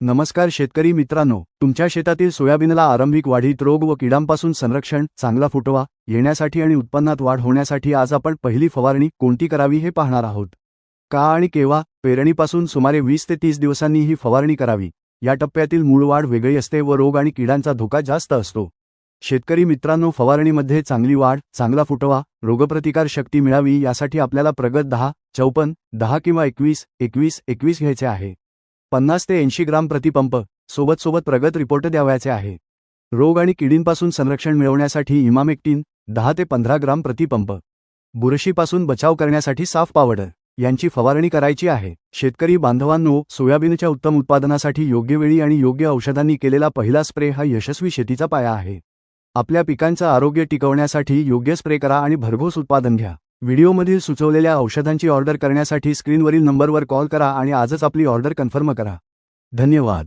नमस्कार शेतकरी मित्रांनो तुमच्या शेतातील सोयाबीनला आरंभिक वाढीत रोग व किडांपासून संरक्षण चांगला फुटवा येण्यासाठी आणि उत्पन्नात वाढ होण्यासाठी आज आपण पहिली फवारणी कोणती करावी हे पाहणार आहोत. का आणि केव्हा पेरणीपासून सुमारे वीस ते तीस दिवसांनी ही फवारणी करावी या टप्प्यातील मूळ वाढ वेगळी असते व रोग आणि किडांचा धोका जास्त असतो. शेतकरी मित्रांनो फवारणीमध्ये चांगली वाढ चांगला फुटवा रोगप्रतिकार शक्ती मिळावी यासाठी आपल्याला प्रगत दहा चौपन्न दहा किंवा एकवीस एकवीस एकवीस घ्यायचे आहे. पन्नास ते ऐंशी ग्राम प्रतिपंप सोबत सोबत प्रगत रिपोर्ट द्यावयाचे आहे. रोग आणि किडींपासून संरक्षण मिळवण्यासाठी इमामेक्टिन दहा ते पंधरा ग्राम प्रतिपंप. बुरशीपासून बचाव करण्यासाठी साफ पावडर यांची फवारणी करायची आहे. शेतकरी बांधवांनो सोयाबीनच्या उत्तम उत्पादनासाठी योग्य वेळी आणि योग्य औषधांनी केलेला पहिला स्प्रे हा यशस्वी शेतीचा पाया आहे. आपल्या पिकांचं आरोग्य टिकवण्यासाठी योग्य स्प्रे करा आणि भरघोस उत्पादन घ्या. व्हिडिओमधील सुचवलेल्या औषधांची ऑर्डर करण्यासाठी स्क्रीनवरील नंबरवर कॉल करा आणि आजच आपली ऑर्डर कन्फर्म करा. धन्यवाद.